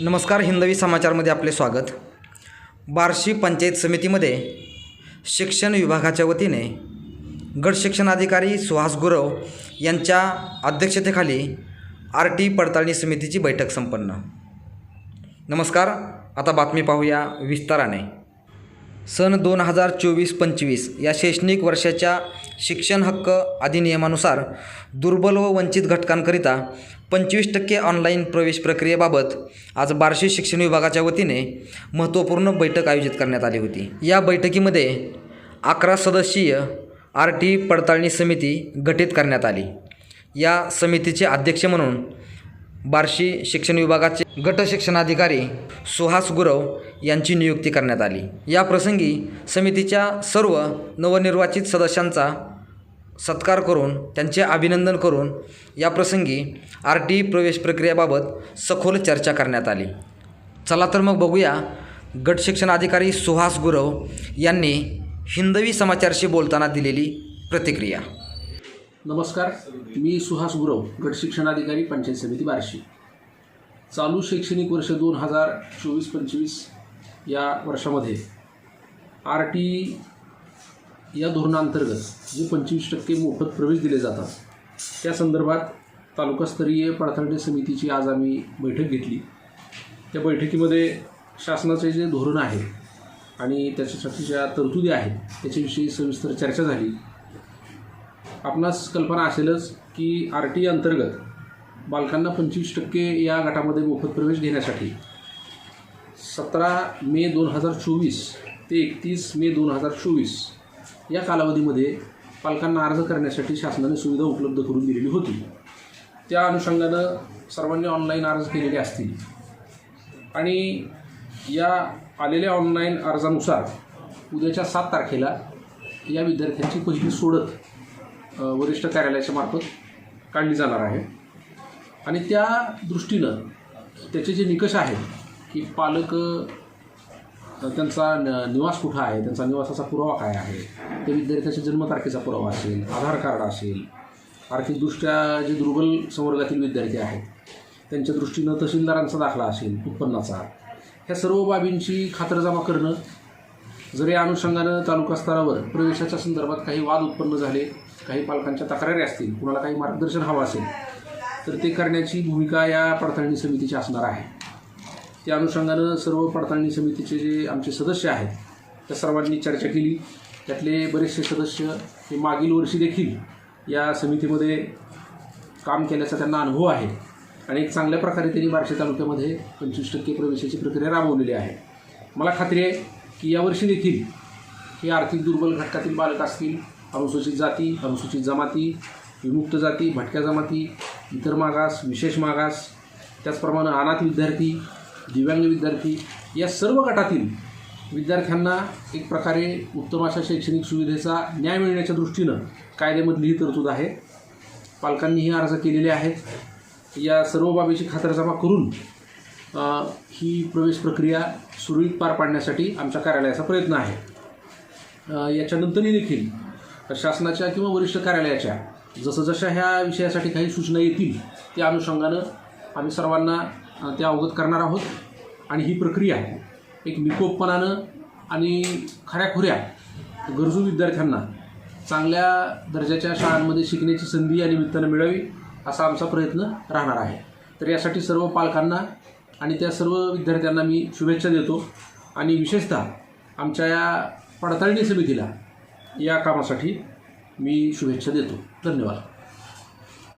नमस्कार हिंदवी समाचारमध्ये आपले स्वागत. बार्शी पंचायत समितीमध्ये शिक्षण विभागाच्या वतीने गट शिक्षणाधिकारी सुहास गुरव यांच्या अध्यक्षतेखाली आर टी पडताळणी समितीची बैठक संपन्न. नमस्कार आता बातमी पाहूया विस्ताराने. सन दोन हजार चोवीस पंचवीस या शैक्षणिक वर्षाच्या शिक्षण हक्क अधिनियमानुसार दुर्बल व वंचित घटकांकरिता पंचवीस टक्के ऑनलाईन प्रवेश प्रक्रियेबाबत आज बार्शी शिक्षण विभागाच्या वतीने महत्त्वपूर्ण बैठक आयोजित करण्यात आली होती. या बैठकीमध्ये अकरा सदस्यीय आर टी पडताळणी समिती गठीत करण्यात आली. या समितीचे अध्यक्ष म्हणून बार्शी शिक्षण विभागाचे गट शिक्षणाधिकारी सुहास गुरव यांची नियुक्ती करण्यात आली. या प्रसंगी समितीच्या सर्व नवनिर्वाचित सदस्यांचा सत्कार करून त्यांचे अभिनंदन करून या प्रसंगी आर टी प्रवेश प्रक्रियेबाबत सखोल चर्चा करण्यात आली. चला तर मग बघूया गट शिक्षणाधिकारी सुहास गुरव यांनी हिंदवी समाचारशी बोलताना दिलेली प्रतिक्रिया. नमस्कार मी सुहास गुरव गट शिक्षणाधिकारी पंचायत समिती बार्शी. चालू शैक्षणिक वर्ष दोन हजार चोवीस पंचवीस या वर्षामध्ये आर टी या धोरणांतर्गत जे पंचवीस टक्के मोफत प्रवेश दिले जातात त्या संदर्भात तालुकास्तरीय पडताळणी समितीची आज आम्ही बैठक घेतली. त्या बैठकीमध्ये शासनाचे जे धोरण आहे आणि त्याच्यासाठी ज्या तरतुदी आहेत त्याच्याविषयी सविस्तर चर्चा झाली. आपणास कल्पना असेलच की आर टी अंतर्गत बालकांना पंचवीस टक्के या गटामध्ये मोफत प्रवेश घेण्यासाठी सतरा मे दोन हजार चोवीस ते एकतीस मे दोन हजार चोवीस या कालावधीमध्ये पालकांना अर्ज करण्यासाठी शासनाने सुविधा उपलब्ध करून दिलेली होती. त्या अनुषंगानं सर्वांनी ऑनलाईन अर्ज केलेले असतील. आणि या आलेल्या ऑनलाईन अर्जानुसार उद्याच्या सात तारखेला या विद्यार्थ्यांची पहिली सोडत वरिष्ठ कार्यालयाच्या मार्फत काढली जाणार आहे. आणि त्या दृष्टीनं त्याचे जे निकष आहेत की पालक त्यांचा न निवास कुठं आहे त्यांचा निवासाचा पुरावा काय आहे ते विद्यार्थ्याच्या जन्मतारखेचा पुरावा असेल आधार कार्ड असेल आर्थिकदृष्ट्या जे दुर्बल संवर्गातील विद्यार्थी आहेत त्यांच्या दृष्टीनं तहसीलदारांचा दाखला असेल उत्पन्नाचा ह्या सर्व बाबींची खातरजमा करणं जर या अनुषंगानं तालुका स्तरावर प्रवेशाच्या संदर्भात काही वाद उत्पन्न झाले काही पालकांच्या तक्रारी असतील कुणाला काही मार्गदर्शन हवं असेल तर ते करण्याची भूमिका या पडताळणी समितीची असणार आहे. त्या अनुषंगानं सर्व पडताळणी समितीचे जे आमचे सदस्य आहेत त्या सर्वांनी चर्चा केली. त्यातले बरेचसे सदस्य हे मागील वर्षी देखील या समितीमध्ये काम केल्याचा त्यांना अनुभव आहे आणि एक चांगल्या प्रकारे त्यांनी बार्शी तालुक्यामध्ये पंचवीस टक्के प्रवेशाची प्रक्रिया राबवलेली आहे. मला खात्री आहे की यावर्षी देखील हे आर्थिक दुर्बल घटकातील बालक असतील अनुसूचित जाती अनुसूचित जमाती विमुक्त जाती भटक्या जमाती इतर मागास विशेष मागास त्याचप्रमाणे अनाथ विद्यार्थी दिव्यांग विद्यार्थी या सर्व गटातील विद्यार्थ्यांना एक प्रकारे उत्तम अशा शैक्षणिक सुविधेचा न्याय मिळण्याच्या दृष्टीनं कायद्यामधली ही तरतूद आहे. पालकांनीही अर्ज केलेले आहेत. या सर्व बाबीची खातरजमा करून ही प्रवेश प्रक्रिया सुरळीत पार पाडण्यासाठी आमच्या कार्यालयाचा प्रयत्न आहे. याच्यानंतरही देखील शासनाच्या किंवा वरिष्ठ कार्यालयाच्या जसं जशा ह्या विषयासाठी काही सूचना येतील त्या अनुषंगानं आम्ही सर्वांना त्या अवगत करणार आहोत. आणि ही प्रक्रिया एक निकोपपणानं आणि खऱ्याखुऱ्या गरजू विद्यार्थ्यांना चांगल्या दर्जाच्या शाळांमध्ये शिकण्याची संधी या निमित्तानं मिळावी असा आमचा प्रयत्न राहणार आहे. तर यासाठी सर्व पालकांना आणि त्या सर्व विद्यार्थ्यांना मी शुभेच्छा देतो. आणि विशेषतः आमच्या या पडताळणी समितीला या कामासाठी मी शुभेच्छा देतो. धन्यवाद.